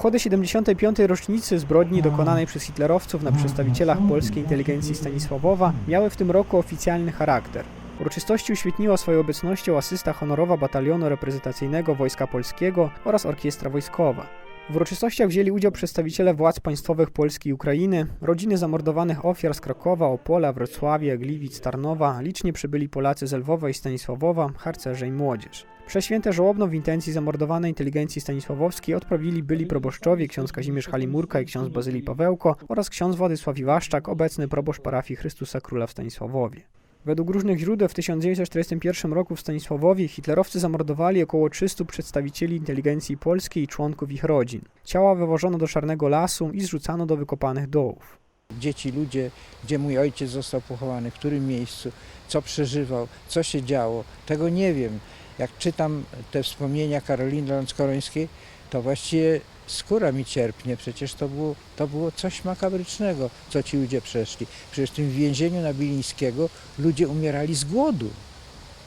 Obchody 75. rocznicy zbrodni dokonanej przez hitlerowców na przedstawicielach polskiej inteligencji Stanisławowa miały w tym roku oficjalny charakter. Uroczystości uświetniła swoją obecnością asysta honorowa Batalionu Reprezentacyjnego Wojska Polskiego oraz Orkiestra Wojskowa. W uroczystościach wzięli udział przedstawiciele władz państwowych Polski i Ukrainy, rodziny zamordowanych ofiar z Krakowa, Opola, Wrocławia, Gliwic, Tarnowa, licznie przybyli Polacy z Lwowa i Stanisławowa, harcerze i młodzież. Prześwięte żałobną w intencji zamordowanej inteligencji stanisławowskiej odprawili byli proboszczowie ksiądz Kazimierz Halimurka i ksiądz Bazylii Pawełko oraz ksiądz Władysław Iwaszczak, obecny proboszcz parafii Chrystusa Króla w Stanisławowie. Według różnych źródeł w 1941 roku w Stanisławowie hitlerowcy zamordowali około 300 przedstawicieli inteligencji polskiej i członków ich rodzin. Ciała wywożono do Czarnego Lasu i zrzucano do wykopanych dołów. Dzieci, ludzie, gdzie mój ojciec został pochowany, w którym miejscu, co przeżywał, co się działo, tego nie wiem. Jak czytam te wspomnienia Karoliny Ląckorońskiej, to właściwie skóra mi cierpnie. Przecież to było, to było coś makabrycznego, co ci ludzie przeszli. Przecież w tym więzieniu na Bilińskiego ludzie umierali z głodu.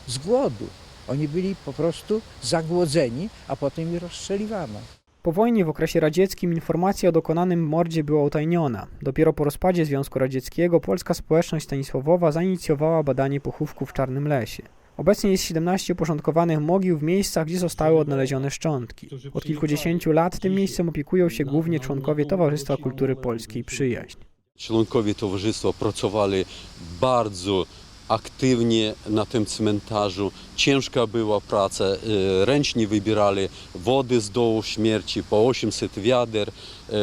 Z głodu. Oni byli po prostu zagłodzeni, a potem ich rozstrzeliwano. Po wojnie w okresie radzieckim informacja o dokonanym mordzie była utajniona. Dopiero po rozpadzie Związku Radzieckiego polska społeczność stanisławowa zainicjowała badanie pochówków w Czarnym Lesie. Obecnie jest 17 uporządkowanych mogił w miejscach, gdzie zostały odnalezione szczątki. Od kilkudziesięciu lat tym miejscem opiekują się głównie członkowie Towarzystwa Kultury Polskiej Przyjaźń. Członkowie towarzystwa pracowali bardzo aktywnie na tym cmentarzu. Ciężka była praca. e, Ręcznie wybierali wody z dołu śmierci po 800 wiader. E,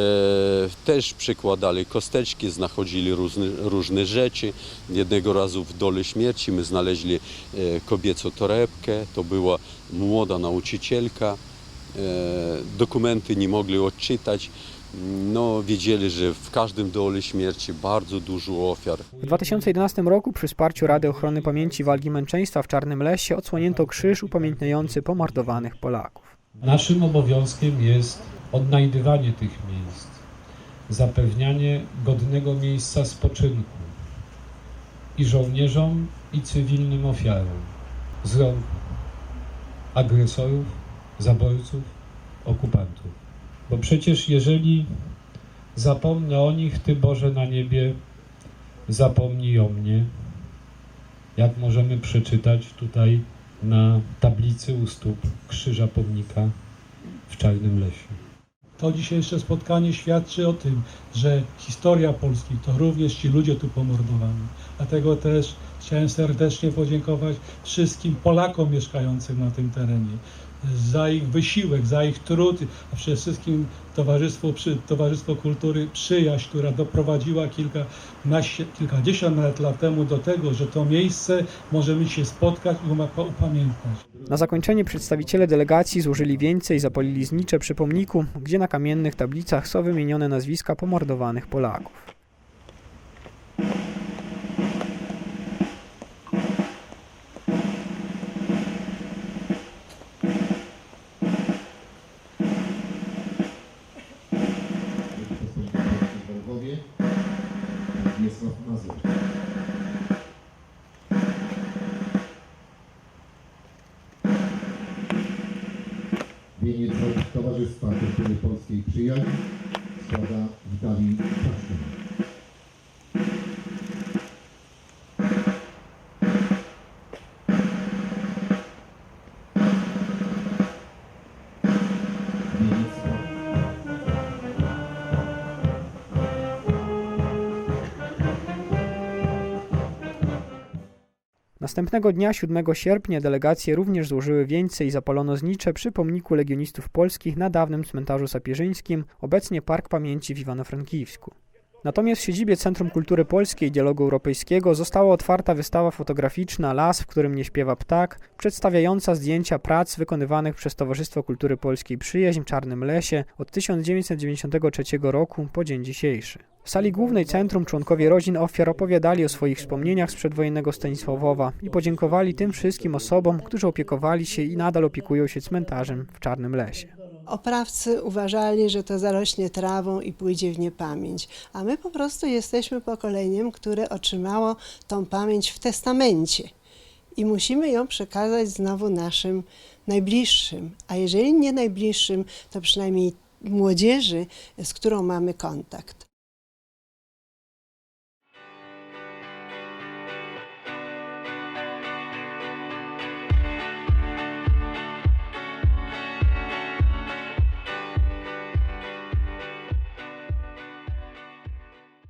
Też przykładali kosteczki, znachodzili różne, różne rzeczy. Jednego razu w dole śmierci my znaleźli e, kobiecą torebkę. To była młoda nauczycielka. Dokumenty nie mogli odczytać. No, wiedzieli, że w każdym dole śmierci bardzo dużo ofiar. W 2011 roku przy wsparciu Rady Ochrony Pamięci Walki Męczeństwa w Czarnym Lesie odsłonięto krzyż upamiętniający pomordowanych Polaków. Naszym obowiązkiem jest odnajdywanie tych miejsc, zapewnianie godnego miejsca spoczynku i żołnierzom, i cywilnym ofiarom z rąk agresorów, zabójców, okupantów. Bo przecież jeżeli zapomnę o nich, Ty Boże na niebie zapomnij o mnie, jak możemy przeczytać tutaj na tablicy u stóp krzyża pomnika w Czarnym Lesie. To dzisiejsze spotkanie świadczy o tym, że historia Polski to również ci ludzie tu pomordowani. Dlatego też chciałem serdecznie podziękować wszystkim Polakom mieszkającym na tym terenie za ich wysiłek, za ich trud, a przede wszystkim Towarzystwo, Towarzystwo Kultury Przyjaźń, która doprowadziła kilka, kilkadziesiąt nawet lat temu do tego, że to miejsce możemy się spotkać i upamiętniać. Na zakończenie przedstawiciele delegacji złożyli wieńce i zapalili znicze przy pomniku, gdzie na kamiennych tablicach są wymienione nazwiska pomordowanych Polaków. Mazur. Wieniec Towarzystwa Kultury Polskiej Przyjaźń składa Witalij Czaszkin. Następnego dnia, 7 sierpnia, delegacje również złożyły wieńce i zapalono znicze przy pomniku legionistów polskich na dawnym cmentarzu sapieżyńskim, obecnie Park Pamięci w Iwano-Frankiwsku. Natomiast w siedzibie Centrum Kultury Polskiej i Dialogu Europejskiego została otwarta wystawa fotograficzna Las, w którym nie śpiewa ptak, przedstawiająca zdjęcia prac wykonywanych przez Towarzystwo Kultury Polskiej Przyjaźń w Czarnym Lesie od 1993 roku po dzień dzisiejszy. W sali głównej centrum członkowie rodzin ofiar opowiadali o swoich wspomnieniach z przedwojennego Stanisławowa i podziękowali tym wszystkim osobom, którzy opiekowali się i nadal opiekują się cmentarzem w Czarnym Lesie. Oprawcy uważali, że to zarośnie trawą i pójdzie w niepamięć, a my po prostu jesteśmy pokoleniem, które otrzymało tą pamięć w testamencie i musimy ją przekazać znowu naszym najbliższym, a jeżeli nie najbliższym, to przynajmniej młodzieży, z którą mamy kontakt.